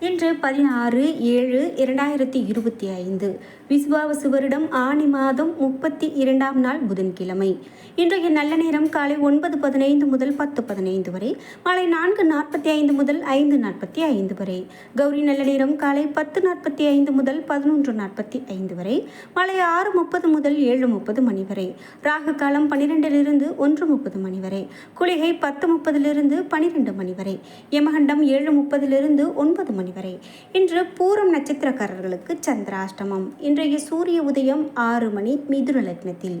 இன்று பதினாறு ஏழு இரண்டாயிரத்தி இருபத்தி ஐந்து. விஸ்வாவசு வருடம் ஆணி மாதம் முப்பத்தி இரண்டாம் நாள் புதன்கிழமை. இன்றைய நல்ல நேரம் காலை ஒன்பது பதினைந்து முதல் பத்து பதினைந்து வரை மாலை நான்கு நாற்பத்தி ஐந்து முதல் ஐந்து நாற்பத்தி ஐந்து வரை. கௌரி நல்ல நேரம் காலை பத்து நாற்பத்தி ஐந்து முதல் பதினொன்று நாற்பத்தி ஐந்து வரை மாலை ஆறு முப்பது முதல் ஏழு முப்பது மணி வரை. ராகு காலம் பன்னிரெண்டிலிருந்து ஒன்று முப்பது மணி வரை. குளிகை பத்து முப்பதிலிருந்து பனிரெண்டு மணி வரை. யமகண்டம் ஏழு முப்பதிலிருந்து ஒன்பது மணி வரை இன்று பூரம் நட்சத்திரக்காரர்களுக்கு சந்திராஷ்டமம். இன்றைய சூரிய உதயம் ஆறு மணி மிதுன லக்னத்தில்.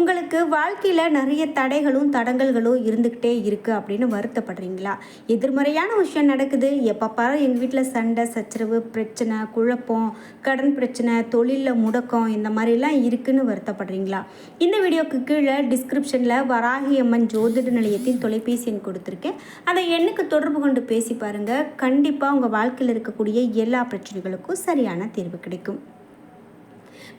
உங்களுக்கு வாழ்க்கையில் நிறைய தடைகளும் தடங்கல்களும் இருந்துக்கிட்டே இருக்குது அப்படின்னு வருத்தப்படுறீங்களா? எதிர்மறையான விஷயம் நடக்குது. எப்போ பாரு எங்கள் வீட்டில் சண்டை சச்சரவு பிரச்சனை குழப்பம் கடன் பிரச்சனை தொழிலில் முடக்கம் இந்த மாதிரிலாம் இருக்குதுன்னு வருத்தப்படுறீங்களா? இந்த வீடியோக்கு கீழே டிஸ்கிரிப்ஷனில் வராகி அம்மன் ஜோதிட நிலையத்தின் தொலைபேசி எண் கொடுத்துருக்கேன். அதை எண்ணுக்கு தொடர்பு கொண்டு பேசி பாருங்கள் கண்டிப்பாக உங்கள் வாழ்க்கையில் இருக்கக்கூடிய எல்லா பிரச்சனைகளுக்கும் சரியான தீர்வு கிடைக்கும்.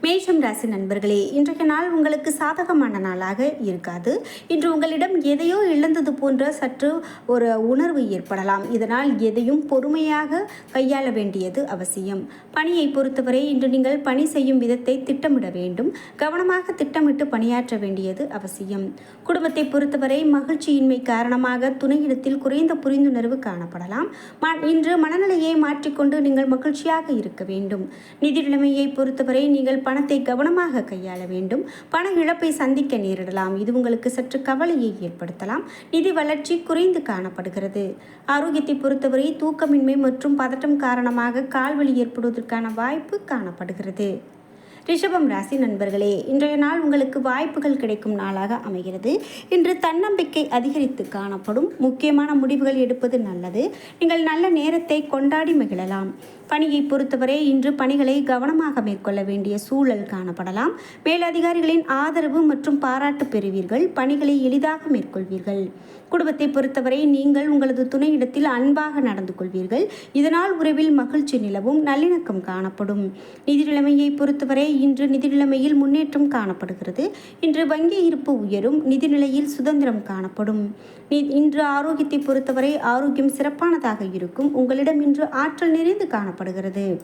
மேஷம் ராசி நண்பர்களே இன்றைய நாள் உங்களுக்கு சாதகமான நாளாக இருக்காது. இன்று உங்களிடம் எதையோ இழந்தது போன்ற சற்று ஒரு உணர்வு ஏற்படலாம். இதனால் எதையும் பொறுமையாக கையாள வேண்டியது அவசியம். பணியை பொறுத்தவரை இன்று நீங்கள் பணி செய்யும் விதத்தை திட்டமிட வேண்டும். கவனமாக திட்டமிட்டு பணியாற்ற வேண்டியது அவசியம். குடும்பத்தை பொறுத்தவரை மகிழ்ச்சியின்மை காரணமாக துணையிடத்தில் குறைந்த புரிந்துணர்வு காணப்படலாம். இன்று மனநிலையை மாற்றிக்கொண்டு நீங்கள் மகிழ்ச்சியாக இருக்க வேண்டும். நிதி நிலைமையை பொறுத்தவரை நீங்கள் பணத்தை கவனமாக கையாள வேண்டும். பண இழப்பை சந்திக்க நேரிடலாம். இது உங்களுக்கு சற்று கவலையை ஏற்படுத்தலாம். நிதி வளர்ச்சி குறைந்து காணப்படுகிறது. ஆரோக்கியத்தை பொறுத்தவரை தூக்கமின்மை மற்றும் பதட்டம் காரணமாக கால்வலி ஏற்படுவதற்கான வாய்ப்பு காணப்படுகிறது. ரிஷபம் ராசி நண்பர்களே இன்றைய நாள் உங்களுக்கு வாய்ப்புகள் கிடைக்கும் நாளாக அமைகிறது. இன்று தன்னம்பிக்கை அதிகரித்து காணப்படும். முக்கியமான முடிவுகள் எடுப்பது நல்லது. நீங்கள் நல்ல நேரத்தை கொண்டாடி மகிழலாம். பணியை பொறுத்தவரை இன்று பணிகளை கவனமாக மேற்கொள்ள வேண்டிய சூழல் காணப்படலாம். மேலதிகாரிகளின் ஆதரவு மற்றும் பாராட்டு பெறுவீர்கள். பணிகளை எளிதாக மேற்கொள்வீர்கள். குடும்பத்தை பொறுத்தவரை நீங்கள் உங்களது துணையிடத்தில் அன்பாக நடந்து கொள்வீர்கள். இதனால் உறவில் மகிழ்ச்சி நிலவும். நல்லிணக்கம் காணப்படும். நிதி நிலைமையை பொறுத்தவரை இன்று நிதி நிலைமையில் முன்னேற்றம் காணப்படுகிறது. இன்று வங்கி இருப்பு உயரும் நிதி நிலையில் சுதந்திரம் காணப்படும். இன்று ஆரோக்கியத்தை பொறுத்தவரை ஆரோக்கியம் சிறப்பானதாக இருக்கும். உங்களிடம் இன்று ஆற்றல் நிறைந்து காணப்படுகிறது.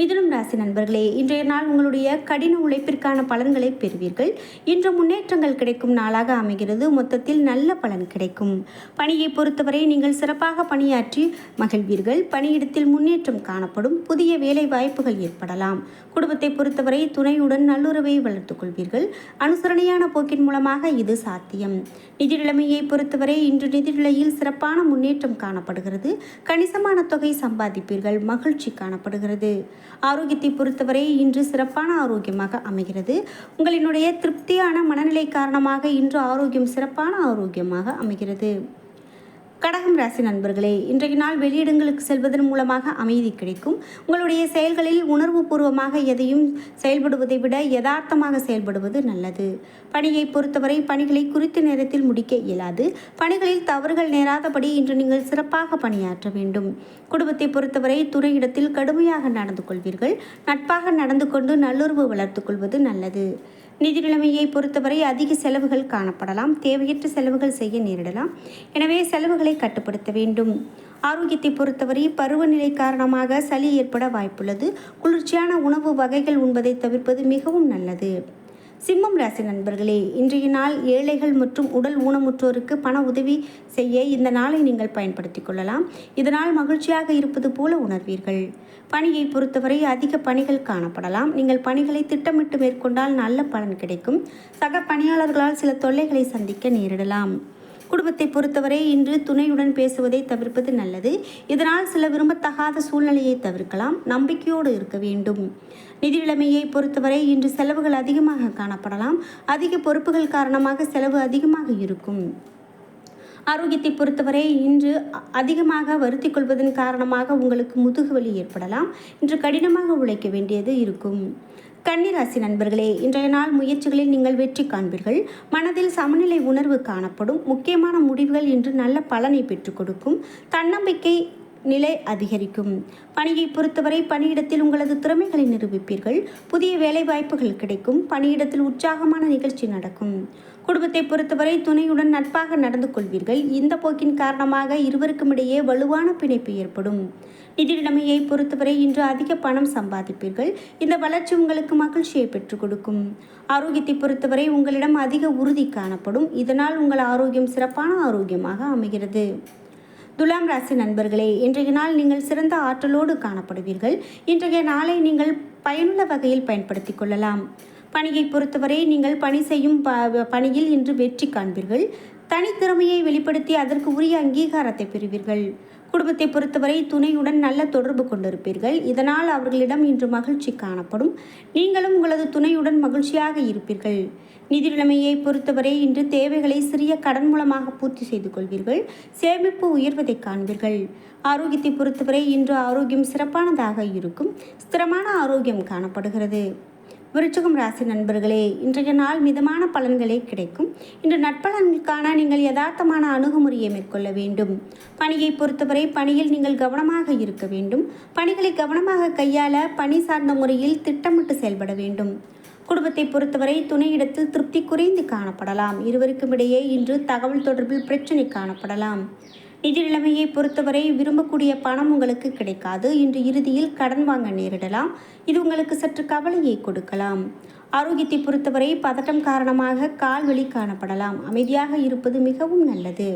மிதுனம் ராசி நண்பர்களே இன்றைய நாள் உங்களுடைய கடின உழைப்பிற்கான பலன்களை பெறுவீர்கள். இன்று முன்னேற்றங்கள் கிடைக்கும் நாளாக அமைகிறது. மொத்தத்தில் நல்ல பலன் கிடைக்கும். பணியை பொறுத்தவரை நீங்கள் சிறப்பாக பணியாற்றி மகிழ்வீர்கள். பணியிடத்தில் முன்னேற்றம் காணப்படும். புதிய வேலை வாய்ப்புகள் ஏற்படலாம். குடும்பத்தை பொறுத்தவரை துணையுடன் நல்லுறவை வளர்த்துக் கொள்வீர்கள் அனுசரணையான போக்கின் மூலமாக இது சாத்தியம். நிதி நிலைமையை பொறுத்தவரை இன்று நிதிநிலையில் சிறப்பான முன்னேற்றம் காணப்படுகிறது. கணிசமான தொகை சம்பாதிப்பீர்கள். மகிழ்ச்சி காணப்படுகிறது. ஆரோக்கியத்தை பொறுத்தவரை இன்று சிறப்பான ஆரோக்கியமாக அமைகிறது. உங்களினுடைய திருப்தியான மனநிலை காரணமாக இன்று ஆரோக்கியம் சிறப்பான ஆரோக்கியமாக அமைகிறது. கடகம் ராசி நண்பர்களே இன்றைய நாள் வெளியிடங்களுக்கு செல்வதன் மூலமாக அமைதி கிடைக்கும். உங்களுடைய செயல்களில் உணர்வு பூர்வமாக எதையும் செயல்படுவதை விட யதார்த்தமாக செயல்படுவது நல்லது. பணியை பொறுத்தவரை பணிகளை குறித்த நேரத்தில் முடிக்க இயலாது. பணிகளில் தவறுகள் நேராதபடி இன்று நீங்கள் சிறப்பாக பணியாற்ற வேண்டும். குடும்பத்தை பொறுத்தவரை துறையிடத்தில் கடுமையாக நடந்து கொள்வீர்கள். நட்பாக நடந்து கொண்டு நல்லுறவு வளர்த்து கொள்வது நல்லது. நிதி நிலைமையை பொறுத்தவரை அதிக செலவுகள் காணப்படலாம். தேவையற்ற செலவுகள் செய்ய நேரிடலாம். எனவே செலவுகளை கட்டுப்படுத்த வேண்டும். ஆரோக்கியத்தை பொறுத்தவரை பருவநிலை காரணமாக சளி ஏற்பட வாய்ப்புள்ளது. குளிர்ச்சியான உணவு வகைகள் உண்பதை தவிர்ப்பது மிகவும் நல்லது. சிம்மம் ராசி நண்பர்களே இன்றைய நாள் ஏழைகள் மற்றும் உடல் ஊனமுற்றோருக்கு பண உதவி செய்ய இந்த நாளை நீங்கள் பயன்படுத்திக் கொள்ளலாம். இதனால் மகிழ்ச்சியாக இருப்பது போல உணர்வீர்கள். பணியை பொறுத்தவரை அதிக பணிகள் காணப்படலாம். நீங்கள் பணிகளை திட்டமிட்டு மேற்கொண்டால் நல்ல பலன் கிடைக்கும். சக பணியாளர்களால் சில தொல்லைகளை சந்திக்க நேரிடலாம். குடும்பத்தை பொறுத்தவரை இன்று துணையுடன் பேசுவதை தவிர்ப்பது நல்லது. இதனால் சில விரும்பத்தகாத சூழ்நிலையை தவிர்க்கலாம். நம்பிக்கையோடு இருக்க வேண்டும். நிதி நிலைமையை பொறுத்தவரை இன்று செலவுகள் அதிகமாக காணப்படலாம். அதிக பொறுப்புகள் காரணமாக செலவு அதிகமாக இருக்கும். ஆரோக்கியத்தை பொறுத்தவரை இன்று அதிகமாக வருத்தி கொள்வதன் காரணமாக உங்களுக்கு முதுகுவலி ஏற்படலாம். இன்று கடினமாக உழைக்க வேண்டியது இருக்கும். கன்னிராசி நண்பர்களே இன்றைய நாள் முயற்சிகளில் நீங்கள் வெற்றி காண்பீர்கள். மனதில் சமநிலை உணர்வு காணப்படும். முக்கியமான முடிவுகள் இன்று நல்ல பலனை பெற்றுக் கொடுக்கும். தன்னம்பிக்கை நிலை அதிகரிக்கும். பணியை பொறுத்தவரை பணியிடத்தில் உங்களது திறமைகளை நிரூபிப்பீர்கள். புதிய வேலை வாய்ப்புகள் கிடைக்கும். பணியிடத்தில் உற்சாகமான நிகழ்ச்சி நடக்கும். குடும்பத்தை பொறுத்தவரை துணையுடன் நட்பாக நடந்து கொள்வீர்கள். இந்த போக்கின் காரணமாக இருவருக்கும் இடையே வலுவான பிணைப்பு ஏற்படும். நிதி நிலைமையை பொறுத்தவரை இன்று அதிக பணம் சம்பாதிப்பீர்கள். இந்த வளர்ச்சி உங்களுக்கு மகிழ்ச்சியை பெற்றுக் கொடுக்கும். ஆரோக்கியத்தை பொறுத்தவரை உங்களிடம் அதிக உறுதி காணப்படும். இதனால் உங்கள் ஆரோக்கியம் சிறப்பான ஆரோக்கியமாக அமைகிறது. துலாம் ராசி நண்பர்களே இன்றைய நாள் நீங்கள் சிறந்த ஆற்றலோடு காணப்படுவீர்கள். இன்றைய நாளை நீங்கள் பயனுள்ள வகையில் பயன்படுத்திக் கொள்ளலாம். பணியை பொறுத்தவரை நீங்கள் பணி செய்யும் ப- பணியில் இன்று வெற்றி காண்பீர்கள். தனித்திறமையை வெளிப்படுத்தி அதற்கு உரிய அங்கீகாரத்தை பெறுவீர்கள். குடும்பத்தை பொறுத்தவரை துணையுடன் நல்ல தொடர்பு கொண்டிருப்பீர்கள். இதனால் அவர்களிடம் இன்று மகிழ்ச்சி காணப்படும். நீங்களும் உங்களது துணையுடன் மகிழ்ச்சியாக இருப்பீர்கள். நிதி நிலைமையை பொறுத்தவரை இன்று தேவைகளை சிறிய கடன் மூலமாக பூர்த்தி செய்து கொள்வீர்கள். சேமிப்பு உயர்வதை காண்பீர்கள். ஆரோக்கியத்தை பொறுத்தவரை இன்று ஆரோக்கியம் சிறப்பானதாக இருக்கும். ஸ்திரமான ஆரோக்கியம் காணப்படுகிறது. விருச்சிகம் ராசி நண்பர்களே இன்றைய நாள் மிதமான பலன்களே கிடைக்கும். இன்று நட்பலன்களுக்கான நீங்கள் யதார்த்தமான அணுகுமுறையை மேற்கொள்ள வேண்டும். பணியை பொறுத்தவரை பணியில் நீங்கள் கவனமாக இருக்க வேண்டும். பணிகளை கவனமாக கையாள பணி சார்ந்த முறையில் திட்டமிட்டு செயல்பட வேண்டும். குடும்பத்தை பொறுத்தவரை துணையிடத்தில் திருப்தி குறைந்து காணப்படலாம். இருவருக்கும் இடையே இன்று தகவல் தொடர்பில் பிரச்சனை காணப்படலாம். நிதி நிலைமையை பொறுத்தவரை விரும்பக்கூடிய பணம் உங்களுக்கு கிடைக்காது. இன்று இறுதியில் கடன் வாங்க நேரிடலாம். இது உங்களுக்கு சற்று கவலையை கொடுக்கலாம். ஆரோக்கியத்தை பொறுத்தவரை பதட்டம் காரணமாக கால் வலி காணப்படலாம். அமைதியாக இருப்பது மிகவும் நல்லது.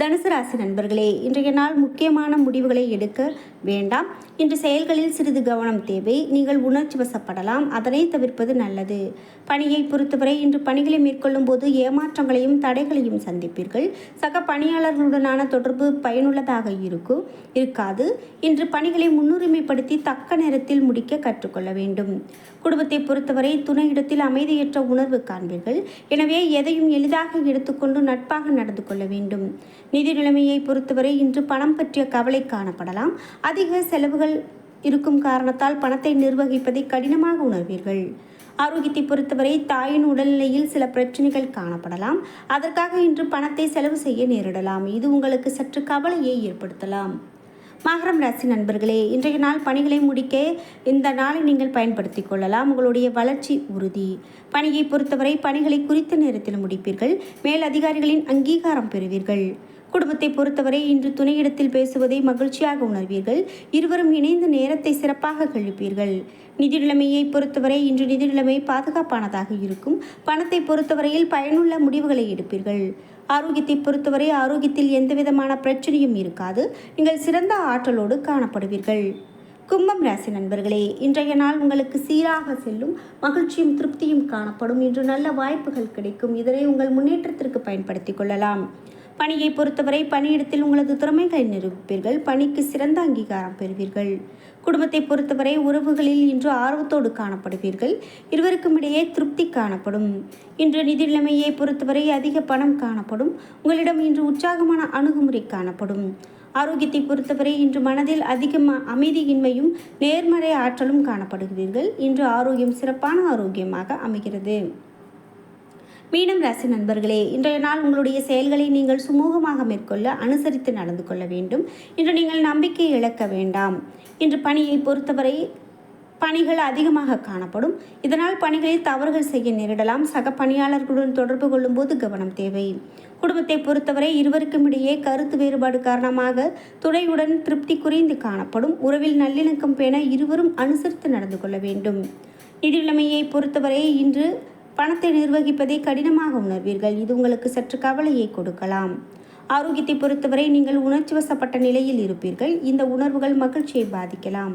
தனுசு ராசி நண்பர்களே இன்றைய நாள் முக்கியமான முடிவுகளை எடுக்க வேண்டாம். இன்று செயல்களில் சிறிது கவனம் தேவை. நீங்கள் உணர்ச்சி வசப்படலாம். அதனை தவிர்ப்பது நல்லது. பணியை பொறுத்தவரை இன்று பணிகளை மேற்கொள்ளும் போது ஏமாற்றங்களையும் தடைகளையும் சந்திப்பீர்கள். சக பணியாளர்களுடனான தொடர்பு பயனுள்ளதாக இருக்கும் இருக்காது. இன்று பணிகளை முன்னுரிமைப்படுத்தி தக்க நேரத்தில் முடிக்க கற்றுக்கொள்ள வேண்டும். குடும்பத்தை பொறுத்தவரை துணையிடத்தில் அமைதியற்ற உணர்வு காண்பீர்கள். எனவே எதையும் எளிதாக எடுத்துக்கொண்டு நட்பாக நடந்து கொள்ள வேண்டும். நிதி நிலைமையை பொறுத்தவரை இன்று பணம் பற்றிய கவலை காணப்படலாம். அதிக செலவுகள் இருக்கும் காரணத்தால் பணத்தை நிர்வகிப்பதை கடினமாக உணர்வீர்கள். ஆரோக்கியத்தை பொறுத்தவரை தாயின் உடல்நிலையில் சில பிரச்சனைகள் காணப்படலாம். அதற்காக இன்று பணத்தை செலவு செய்ய நேரிடலாம். இது உங்களுக்கு சற்று கவலையை ஏற்படுத்தலாம். மகரம் ராசி நண்பர்களே இன்றைய நாள் பணிகளை முடிக்க இந்த நாளை நீங்கள் பயன்படுத்திக் கொள்ளலாம். உங்களுடைய வளர்ச்சி உறுதி. பணியை பொறுத்தவரை பணிகளை குறித்த நேரத்தில் முடிப்பீர்கள். மேல் அதிகாரிகளின் அங்கீகாரம் பெறுவீர்கள். குடும்பத்தை பொறுத்தவரை இன்று துணையிடத்தில் பேசுவதை மகிழ்ச்சியாக உணர்வீர்கள். இருவரும் இணைந்து நேரத்தை சிறப்பாக கழிப்பீர்கள். நிதி நிலைமையை பொறுத்தவரை இன்று நிதி நிலைமை பாதுகாப்பானதாக இருக்கும். பணத்தை பொறுத்தவரையில் பயனுள்ள முடிவுகளை எடுப்பீர்கள். ஆரோக்கியத்தை பொறுத்தவரை ஆரோக்கியத்தில் எந்தவிதமான பிரச்சனையும் இருக்காது. நீங்கள் சிறந்த ஆற்றலோடு காணப்படுவீர்கள். கும்பம் ராசி நண்பர்களே இன்றைய நாள் உங்களுக்கு சீராக செல்லும் மகிழ்ச்சியும் திருப்தியும் காணப்படும். இன்று நல்ல வாய்ப்புகள் கிடைக்கும். இதனை உங்கள் முன்னேற்றத்திற்கு பயன்படுத்திக் கொள்ளலாம். பணியை பொறுத்தவரை பணியிடத்தில் உங்களது திறமைகளை நிரூபிப்பீர்கள். பணிக்கு சிறந்த அங்கீகாரம் பெறுவீர்கள். குடும்பத்தை பொறுத்தவரை உறவுகளில் இன்று ஆர்வத்தோடு காணப்படுவீர்கள். இருவருக்கும் இடையே திருப்தி காணப்படும். இன்று நிதி நிலைமையை பொறுத்தவரை அதிக பணம் காணப்படும். உங்களிடம் இன்று உற்சாகமான அணுகுமுறை காணப்படும். ஆரோக்கியத்தை பொறுத்தவரை இன்று மனதில் அதிக அமைதியின்மையும் நேர்மறை ஆற்றலும் காணப்படுகிறீர்கள். இன்று ஆரோக்கியம் சிறப்பான ஆரோக்கியமாக அமைகிறது. மீனம் ராசி நண்பர்களே இன்றைய நாள் உங்களுடைய செயல்களை நீங்கள் சுமூகமாக மேற்கொள்ள அனுசரித்து நடந்து கொள்ள வேண்டும். இன்று நீங்கள் நம்பிக்கை இழக்க வேண்டாம். இன்று பணியை பொறுத்தவரை பணிகள் அதிகமாக காணப்படும். இதனால் பணிகளில் தவறுகள் செய்ய நேரிடலாம். சக பணியாளர்களுடன் தொடர்பு கொள்ளும்போது கவனம் தேவை. குடும்பத்தை பொறுத்தவரை இருவருக்கும் இடையே கருத்து வேறுபாடு காரணமாக துணையுடன் திருப்தி குறைந்து காணப்படும். உறவில் நல்லிணக்கம் பேண இருவரும் அனுசரித்து நடந்து கொள்ள வேண்டும். நிதி நிலைமையை பொறுத்தவரை இன்று பணத்தை நிர்வகிப்பதை கடினமாக உணர்வீர்கள். இது உங்களுக்கு சற்று கவலையை கொடுக்கலாம். ஆரோக்கியத்தை பொறுத்தவரை நீங்கள் உணர்ச்சி வசப்பட்ட நிலையில் இருப்பீர்கள். இந்த உணர்வுகள் மகிழ்ச்சியை பாதிக்கலாம்.